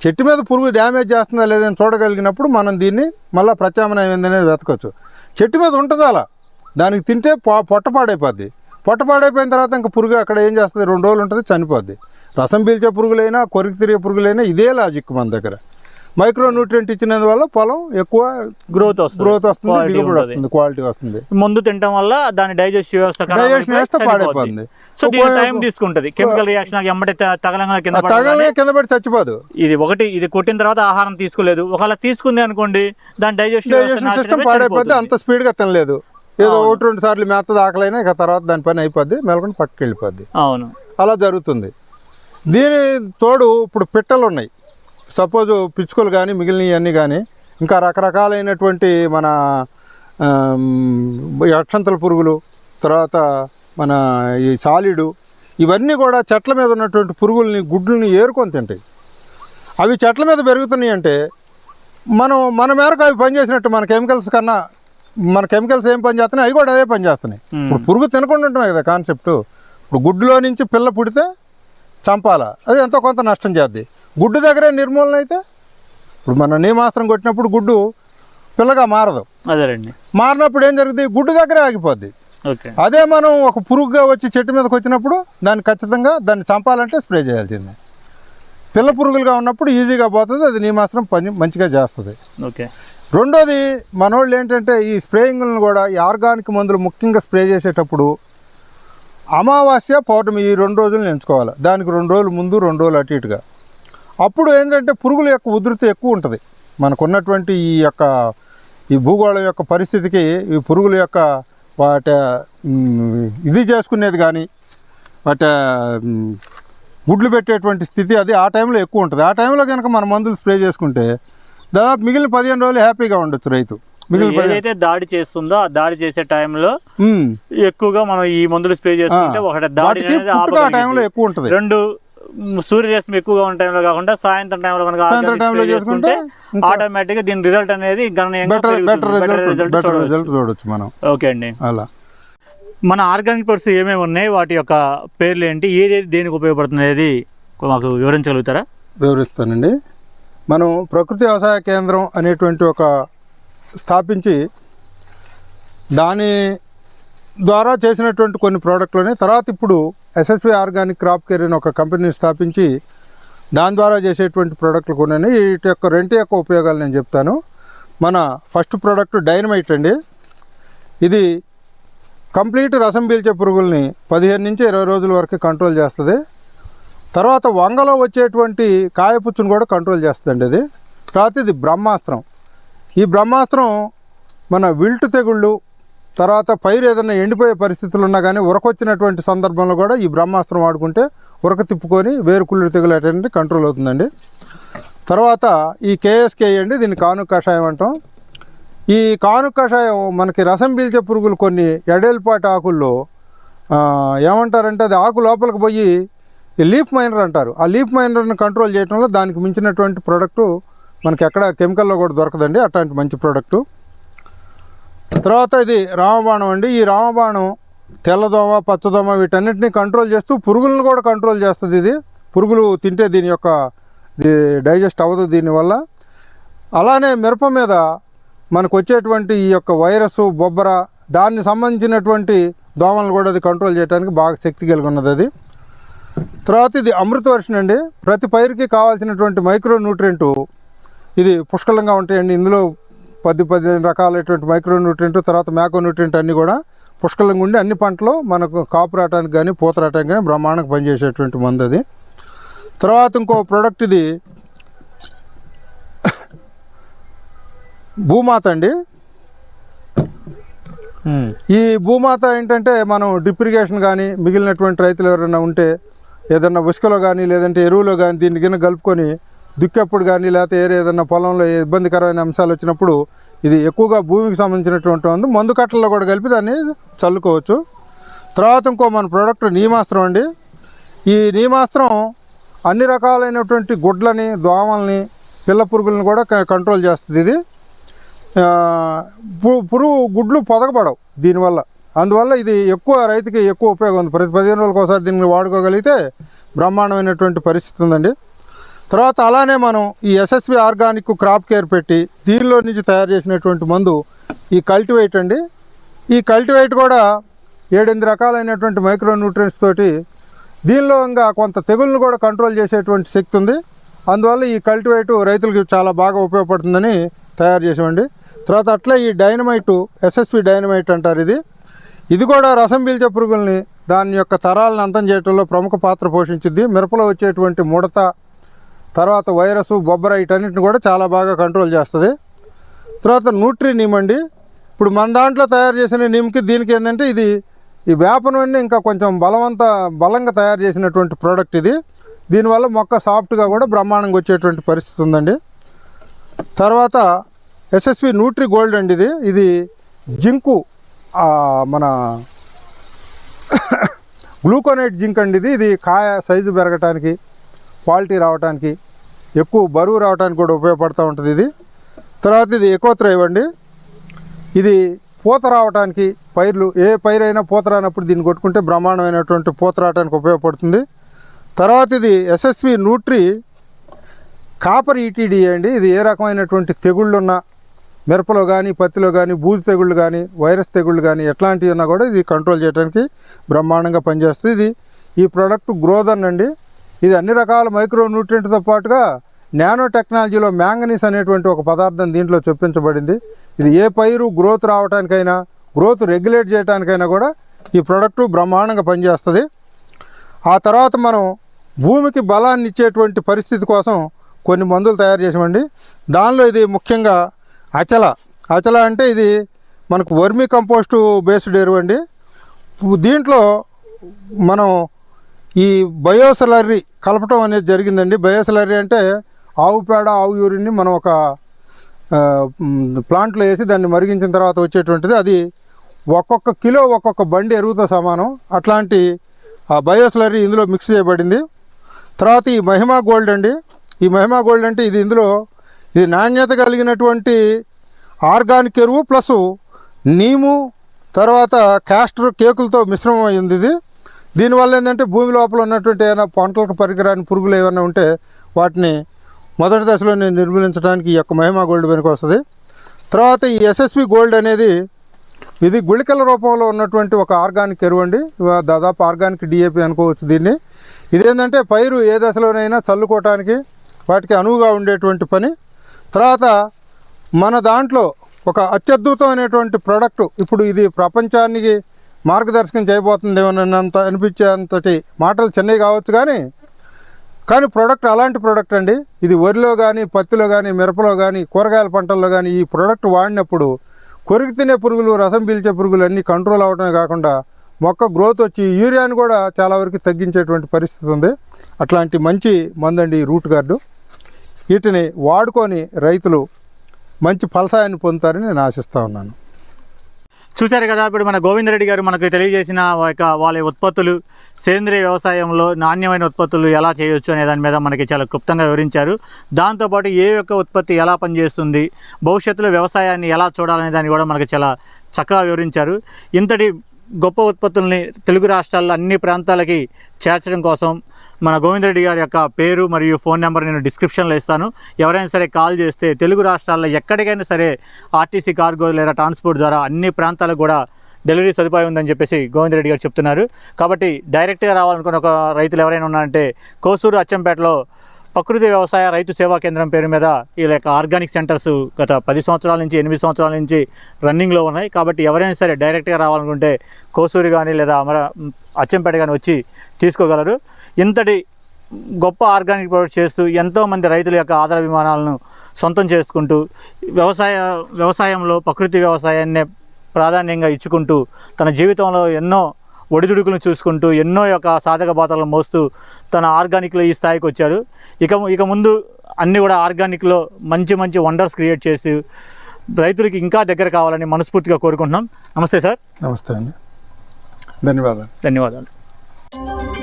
Speaker 2: చెట్టు మీద పురుగు డ్యామేజ్ చేస్తుందా లేదని చూడగలిగినప్పుడు మనం దీన్ని మళ్ళీ ప్రత్యామ్నాయం ఏందనేది వెతకచ్చు. చెట్టు మీద ఉంటుంది అలా. దానికి తింటే పొ- పొట్ట పాడైపోద్ది. పొట్ట పాడైపోయిన తర్వాత ఇంకా పురుగు అక్కడ ఏం చేస్తుంది? రెండు రోజులు ఉంటుంది చనిపోద్ది. రసం పీల్చే పురుగులైనా కొరికి తిరిగే పురుగులైనా ఇదే లాజిక్ మన దగ్గర. మైక్రో న్యూట్రియంట్ ఇచ్చినందువల్ల పొలం ఎక్కువ
Speaker 1: గ్రోత్ వస్తుంది.
Speaker 2: గ్రోత్ వస్తుంది దిగుబడి. వస్తుంది క్వాలిటీ వస్తుంది.
Speaker 1: ముందు తినడం వల్ల దాని డైజెస్ట్ వ్యవస్థ అయిపోయి
Speaker 2: వ్యవస్థ. పాడైపోతుంది.
Speaker 1: సో టైం తీసుకుంటది. కెమికల్ రియాక్షన్ ఎమ్మటి తగలంగా కింద
Speaker 2: తగలనే కింద పడి చచ్చిపోదు.
Speaker 1: ఇది ఒకటి ఇది కొట్టిన తర్వాత ఆహారం తీసుకోలేదు. ఒకవేళ తీసుకుంది అనుకోండి దాని డైజెషన్
Speaker 2: డైజెషన్ సిస్టమ్ పాడైపోద్ది అంత స్పీడ్గా తినలేదు. ఏదో ఒకటి రెండు సార్లు మేత ఆకలైనా ఇక తర్వాత దాని పని అయిపోద్ది మెలకొని పక్కకి వెళ్ళిపోద్ది
Speaker 1: అవును.
Speaker 2: అలా జరుగుతుంది. దీని తోడు ఇప్పుడు పిట్టలు ఉన్నాయి సపోజ్ పిచ్చుకలు కానీ మిగిలినవన్నీ కానీ ఇంకా రకరకాలైనటువంటి మన అక్షంతల పురుగులు తర్వాత మన ఈ చాలీడు ఇవన్నీ కూడా చెట్ల మీద ఉన్నటువంటి పురుగుల్ని గుడ్లని ఏరుకొని తింటాయి. అవి చెట్ల మీద పెరుగుతున్నాయి అంటే మనం మన మేరకు అవి పనిచేసినట్టు మన కెమికల్స్ కన్నా మన కెమికల్స్ ఏం పని చేస్తున్నాయి అవి కూడా అదే పని చేస్తున్నాయి. ఇప్పుడు పురుగు తినకుండా ఉంటున్నాయి కదా కాన్సెప్ట్. ఇప్పుడు గుడ్డులో నుంచి పిల్ల పుడితే చంపాలా? అది ఎంతో కొంత నష్టం చేద్ది. గుడ్డు దగ్గరే నిర్మూలన అయితే ఇప్పుడు మన నీమాస్త్రం కొట్టినప్పుడు గుడ్డు పిల్లగా మారదు.
Speaker 1: అదేనండి
Speaker 2: మారినప్పుడు ఏం జరుగుతుంది గుడ్డు దగ్గరే ఆగిపోద్ది.
Speaker 1: ఓకే.
Speaker 2: అదే మనం ఒక పురుగుగా వచ్చి చెట్టు మీదకి వచ్చినప్పుడు దాన్ని ఖచ్చితంగా దాన్ని చంపాలంటే స్ప్రే చేయాల్సిందే. పిల్ల పురుగులుగా ఉన్నప్పుడు ఈజీగా పోతుంది అది నీమాస్త్రం పని మంచిగా చేస్తుంది.
Speaker 1: ఓకే.
Speaker 2: రెండోది మనోళ్ళు ఏంటంటే ఈ స్ప్రేయింగ్లను కూడా ఈ ఆర్గానిక్ మందులు ముఖ్యంగా స్ప్రే చేసేటప్పుడు అమావాస్య పౌర్ణమి ఈ రెండు రోజులు ఎంచుకోవాలి. దానికి రెండు రోజులు ముందు రెండు రోజులు అటు ఇటుగా. అప్పుడు ఏంటంటే పురుగుల యొక్క ఉధృతి ఎక్కువ ఉంటుంది. మనకున్నటువంటి ఈ యొక్క ఈ భూగోళం యొక్క పరిస్థితికి ఈ పురుగుల యొక్క వాటి ఇది చేసుకునేది కానీ వాటి గుడ్లు పెట్టేటువంటి స్థితి అది ఆ టైంలో ఎక్కువ ఉంటుంది. ఆ టైంలో కనుక మన మందులు స్ప్రే చేసుకుంటే దాదాపు మిగిలిన పదిహేను రోజులు హ్యాపీగా ఉండొచ్చు రైతు.
Speaker 1: ఏదైతే దాడి చేస్తుందో ఆ దాడి చేసే టైంలో. ఎక్కువగా మనం ఈ మందులు స్ప్రే చేసుకుంటే
Speaker 2: ఆ.
Speaker 1: ఒకటి దాడి అనేది.
Speaker 2: ఎక్కువ ఉంటుంది.
Speaker 1: రెండు సూర్యరశ్మి ఎక్కువగా ఉన్న టైంలో కాకుండా సాయంత్రం టైంలో కనుక
Speaker 2: చేసుకుంటే
Speaker 1: ఆటోమేటిక్ దీని రిజల్ట్ అనేది చూడవచ్చు.
Speaker 2: చూడొచ్చు మనం.
Speaker 1: ఓకే అండి.
Speaker 2: అలా.
Speaker 1: మన ఆర్గానిక్ ప్రొడక్ట్స్ ఏమేమి ఉన్నాయి? వాటి యొక్క పేర్లు ఏంటి? ఏదేది దేనికి ఉపయోగపడుతుంది అనేది మాకు వివరించగలుగుతారా?
Speaker 2: వివరిస్తానండి. మనం ప్రకృతి వ్యవసాయ కేంద్రం అనేటువంటి ఒక స్థాపించి దాని ద్వారా చేసినటువంటి కొన్ని ప్రోడక్ట్లని తర్వాత ఇప్పుడు ఎస్ఎస్పి ఆర్గానిక్ క్రాప్ కేర్ అని ఒక కంపెనీని స్థాపించి దాని ద్వారా చేసేటువంటి ప్రోడక్ట్లు కొన్ని వీటి యొక్క రెంటి యొక్క ఉపయోగాలు నేను చెప్తాను. మన ఫస్ట్ ప్రోడక్ట్ డైనమైట్ అండి. ఇది కంప్లీట్ రసం పీల్చే పురుగుల్ని పదిహేను నుంచి ఇరవై రోజుల వరకు కంట్రోల్ చేస్తుంది. తర్వాత వంగలో వచ్చేటువంటి కాయపుచ్చును కూడా కంట్రోల్ చేస్తుందండి ఇది. తర్వాత ఇది బ్రహ్మాస్త్రం. ఈ బ్రహ్మాస్త్రం మన విల్టు తెగుళ్ళు తర్వాత పైరు ఏదైనా ఎండిపోయే పరిస్థితులు ఉన్నా కానీ ఉరకొచ్చినటువంటి సందర్భంలో కూడా ఈ బ్రహ్మాస్త్రం వాడుకుంటే ఉరక తిప్పుకొని వేరుకుళ్ళు తెగులు అటువంటి కంట్రోల్ అవుతుందండి. తర్వాత ఈ కేఎస్కే అండి దీన్ని కాను కషాయం అంటాం. ఈ కాను కషాయం మనకి రసం పీల్చే పురుగులు కొన్ని ఎడేల్పాటి ఆకుల్లో ఏమంటారంటే అది ఆకు లోపలికి పోయి ఈ లీఫ్ మైనర్ అంటారు. ఆ లీఫ్ మైనర్ని కంట్రోల్ చేయడంలో దానికి మించినటువంటి ప్రోడక్టు మనకి ఎక్కడ కెమికల్లో కూడా దొరకదండి అట్లాంటి మంచి ప్రోడక్టు తర్వాత ఇది రామబాణం అండి. ఈ రామబాణం తెల్లదోమ పచ్చదోమ వీటన్నిటిని కంట్రోల్ చేస్తూ పురుగులను కూడా కంట్రోల్ చేస్తుంది ఇది. పురుగులు తింటే దీని యొక్క డైజెస్ట్ అవ్వదు దీనివల్ల అలానే మిరప మీద మనకు వచ్చేటువంటి ఈ యొక్క వైరస్ బొబ్బర దాన్ని సంబంధించినటువంటి దోమలను కూడా అది కంట్రోల్ చేయడానికి బాగా శక్తి కలిగి ఉన్నది అది. తర్వాత ఇది అమృత వర్షన్ అండి. ప్రతి పైరుకి కావాల్సినటువంటి మైక్రో న్యూట్రియంటు ఇది పుష్కలంగా ఉంటాయండి. ఇందులో పది పదిహేను రకాలైనటువంటి మైక్రో న్యూట్రియంట్ తర్వాత మ్యాకో న్యూట్రియంట్ అన్నీ కూడా పుష్కలంగా ఉండి అన్ని పంటలు మనకు కాపు రావడానికి కానీ పూత రావడానికి కానీ బ్రహ్మాండంగా పనిచేసేటువంటి మందు అది. తర్వాత ఇంకో ప్రోడక్ట్ ఇది భూమాత అండి. ఈ భూమాత ఏంటంటే మనం డ్రిప్ ఇరిగేషన్ కానీ మిగిలినటువంటి రైతులు ఎవరైనా ఉంటే ఏదన్నా ఉసుకలో కానీ లేదంటే ఎరువులో కానీ దీన్ని కింద కలుపుకొని దుక్కేప్పుడు కానీ లేకపోతే ఏరే ఏదైనా పొలంలో ఇబ్బందికరమైన అంశాలు వచ్చినప్పుడు ఇది ఎక్కువగా భూమికి సంబంధించినటువంటి ఉంది మందు కట్టల్లో కూడా కలిపి దాన్ని చల్లుకోవచ్చు. తర్వాత ఇంకో మన ప్రోడక్ట్ నీమాస్త్రం అండి. ఈ నీమాస్త్రం అన్ని రకాలైనటువంటి గుడ్లని దోమల్ని పిల్ల పురుగులను కూడా కంట్రోల్ చేస్తుంది ఇది. పురుగు గుడ్లు పొదగపడవు దీనివల్ల. అందువల్ల ఇది ఎక్కువ రైతుకి ఎక్కువ ఉపయోగం ఉంది. ప్రతి పదిహేను రోజులకు ఒకసారి దీన్ని వాడుకోగలిగితే బ్రహ్మాండమైనటువంటి పరిస్థితి ఉందండి. తర్వాత అలానే మనం ఈ ఎస్ఎస్వి ఆర్గానిక్ క్రాప్ కేర్ పెట్టి దీనిలో నుంచి తయారు చేసినటువంటి మందు ఈ కల్టివేట్ అండి. ఈ కల్టివేట్ కూడా ఏడెనిమిది రకాలైనటువంటి మైక్రో న్యూట్రియన్స్ తోటి దీనిలో ఇంకా కొంత తెగుళ్ళను కూడా కంట్రోల్ చేసేటువంటి శక్తి ఉంది. అందువల్ల ఈ కల్టివేటు రైతులకు చాలా బాగా ఉపయోగపడుతుందని తయారు చేసామండి తర్వాత అట్లే ఈ డైనమైటు ఎస్ఎస్వి డైనమైట్ అంటారు ఇది. ఇది కూడా రసం పీల్చే పురుగుల్ని దాని యొక్క తరాలను అంతం చేయడంలో ప్రముఖ పాత్ర పోషించింది మిరపలో వచ్చేటువంటి ముడత తర్వాత వైరస్ బొబ్బర వీటన్నిటిని కూడా చాలా బాగా కంట్రోల్ చేస్తుంది. తర్వాత న్యూట్రీ నీమ్ అండి. ఇప్పుడు మన దాంట్లో తయారు చేసిన నీమ్కి దీనికి ఏంటంటే ఇది ఈ వేప నూనె ఇంకా కొంచెం బలవంత బలంగా తయారు చేసినటువంటి ప్రోడక్ట్ ఇది. దీనివల్ల మొక్క సాఫ్ట్గా కూడా బ్రహ్మాండంగా వచ్చేటువంటి పరిస్థితి ఉందండి. తర్వాత ఎస్ఎస్వి న్యూట్రీ గోల్డ్ అండి ఇది. ఇది జింకు మన గ్లూకోనేట్ జింక్ అండి ఇది. ఇది కాయ సైజు పెరగటానికి క్వాలిటీ రావడానికి ఎక్కువ బరువు రావడానికి కూడా ఉపయోగపడుతూ ఉంటుంది ఇది. తర్వాత ఇది ఎకోత్ర ఇవ్వండి. ఇది పూత రావడానికి పైర్లు ఏ పైరైనా పూత రానప్పుడు దీన్ని కొట్టుకుంటే బ్రహ్మాండమైనటువంటి పూత రావడానికి ఉపయోగపడుతుంది. తర్వాత ఇది ఎస్ఎస్వి న్యూట్రీ కాపర్ ఈటీడీ అండి. ఇది ఏ రకమైనటువంటి తెగుళ్ళున్నా మిరపలో కానీ పత్తిలో కానీ బూజు తెగుళ్ళు కానీ వైరస్ తెగుళ్ళు కానీ ఎట్లాంటివి ఉన్నా కూడా ఇది కంట్రోల్ చేయడానికి బ్రహ్మాండంగా పనిచేస్తుంది. ఇది ఈ ప్రోడక్ట్ గ్రోదన్ అండి ఇది అన్ని రకాల మైక్రో న్యూట్రియంట్తో పాటుగా నానో టెక్నాలజీలో మ్యాంగనీస్ అనేటువంటి ఒక పదార్థం దీంట్లో చొప్పించబడింది. ఇది ఏ పైరు గ్రోత్ రావడానికైనా గ్రోత్ రెగ్యులేట్ చేయడానికైనా కూడా ఈ ప్రోడక్ట్ బ్రహ్మాండంగా పనిచేస్తుంది. ఆ తర్వాత మనం భూమికి బలాన్ని ఇచ్చేటువంటి పరిస్థితి కోసం కొన్ని మందులు తయారు చేసామండి దానిలో ఇది ముఖ్యంగా అచల. అచల అంటే ఇది మనకు వర్మీ కంపోస్టు బేస్డ్ ఎరువు అండి. దీంట్లో మనం ఈ బయోసలరీ కలపటం అనేది జరిగిందండి. బయోసలరీ అంటే ఆవు పేడ ఆవు యూరిన్ని మనం ఒక ప్లాంట్లో వేసి దాన్ని మరిగించిన తర్వాత వచ్చేటువంటిది. అది ఒక్కొక్క కిలో ఒక్కొక్క బండి ఎరువుతో సమానం. అట్లాంటి ఆ బయోస్లరీ ఇందులో మిక్స్ చేయబడింది. తర్వాత ఈ మహిమా గోల్డ్ అండి. ఈ మహిమా గోల్డ్ అంటే ఇది ఇందులో ఇది నాణ్యత కలిగినటువంటి ఆర్గానిక్ ఎరువు ప్లస్ నీము తర్వాత క్యాస్టర్ కేకులతో మిశ్రమం అయింది ఇది. దీనివల్ల ఏంటంటే భూమి లోపల ఉన్నటువంటి ఏమైనా పంటలకు పరికరాని పురుగులు ఏమైనా ఉంటే వాటిని మొదటి దశలోనే నిర్మూలించడానికి ఈ యొక్క మహిమా గోల్డ్ పనికి వస్తుంది. తర్వాత ఈ ఎస్ఎస్వి గోల్డ్ అనేది ఇది గుళికల రూపంలో ఉన్నటువంటి ఒక ఆర్గానిక్ ఎరువు అండి. దాదాపు ఆర్గానిక్ డిఏపి అనుకోవచ్చు దీన్ని. ఇదేంటంటే పైరు ఏ దశలోనైనా చల్లుకోవటానికి వాటికి అనువుగా ఉండేటువంటి పని. తర్వాత మన దాంట్లో ఒక అత్యద్భుతమైనటువంటి ప్రోడక్ట్ ఇప్పుడు ఇది ప్రపంచానికి మార్గదర్శకం చేయబోతుందేమోనంత అనిపించేంతటి మాటలు చిన్నవి కావచ్చు కానీ కానీ ప్రోడక్ట్ అలాంటి ప్రోడక్ట్ అండి. ఇది వరిలో కానీ పత్తిలో కానీ మిరపలో కానీ కూరగాయల పంటల్లో కానీ ఈ ప్రోడక్ట్ వాడినప్పుడు కొరికి తినే పురుగులు రసం పీల్చే పురుగులు అన్నీ కంట్రోల్ అవడమే కాకుండా మొక్క గ్రోత్ వచ్చి యూరియాని కూడా చాలా వరకు తగ్గించేటువంటి పరిస్థితి ఉంది. అట్లాంటి మంచి మందండి రూట్ గార్డు. వీటిని వాడుకొని రైతులు మంచి ఫలసాయాన్ని పొందుతారని నేను ఆశిస్తూ ఉన్నాను.
Speaker 1: చూశారు కదా ఇప్పుడు మన గోవిందరెడ్డి గారు మనకు తెలియజేసిన యొక్క వాళ్ళ ఉత్పత్తులు సేంద్రియ వ్యవసాయంలో నాణ్యమైన ఉత్పత్తులు ఎలా చేయొచ్చు అనే దాని మీద మనకి చాలా క్లుప్తంగా వివరించారు. దాంతోపాటు ఏ యొక్క ఉత్పత్తి ఎలా పనిచేస్తుంది భవిష్యత్తులో వ్యవసాయాన్ని ఎలా చూడాలనే దాన్ని కూడా మనకి చాలా చక్కగా వివరించారు. ఇంతటి గొప్ప ఉత్పత్తుల్ని తెలుగు రాష్ట్రాల్లో అన్ని ప్రాంతాలకి చేర్చడం కోసం మన గోవిందరెడ్డి గారి యొక్క పేరు మరియు ఫోన్ నెంబర్ నేను డిస్క్రిప్షన్లో ఇస్తాను. ఎవరైనా సరే కాల్ చేస్తే తెలుగు రాష్ట్రాల్లో ఎక్కడికైనా సరే ఆర్టీసీ కార్గో లేదా ట్రాన్స్పోర్ట్ ద్వారా అన్ని ప్రాంతాలకు కూడా డెలివరీ సదుపాయం ఉందని చెప్పేసి గోవిందరెడ్డి గారు చెప్తున్నారు. కాబట్టి డైరెక్ట్గా రావాలనుకున్న ఒక రైతులు ఎవరైనా ఉన్నారంటే కోసూరు అచ్చంపేటలో ప్రకృతి వ్యవసాయ రైతు సేవా కేంద్రం పేరు మీద ఈ యొక్క ఆర్గానిక్ సెంటర్స్ గత పది సంవత్సరాల నుంచి ఎనిమిది సంవత్సరాల నుంచి రన్నింగ్లో ఉన్నాయి. కాబట్టి ఎవరైనా సరే డైరెక్ట్గా రావాలనుకుంటే కోసూరు కానీ లేదా అమర అచ్చంపేట కానీ వచ్చి తీసుకోగలరు. ఇంతటి గొప్ప ఆర్గానిక్ ప్రొడక్ట్ చేస్తూ ఎంతోమంది రైతుల యొక్క ఆదరాభిమానాలను సొంతం చేసుకుంటూ వ్యవసాయ వ్యవసాయంలో ప్రకృతి వ్యవసాయాన్నే ప్రాధాన్యంగా ఇచ్చుకుంటూ తన జీవితంలో ఎన్నో ఒడిదుడుకులను చూసుకుంటూ ఎన్నో యొక్క సాధక బాధలను మోస్తూ తన ఆర్గానిక్లో ఈ స్థాయికి వచ్చాడు. ఇక ఇక ముందు అన్నీ కూడా ఆర్గానిక్లో మంచి మంచి వండర్స్ క్రియేట్ చేసి రైతులకి ఇంకా దగ్గర కావాలని మనస్ఫూర్తిగా కోరుకుంటున్నాం. నమస్తే సార్.
Speaker 2: నమస్తే అండి. ధన్యవాదాలు.
Speaker 1: ధన్యవాదాలు.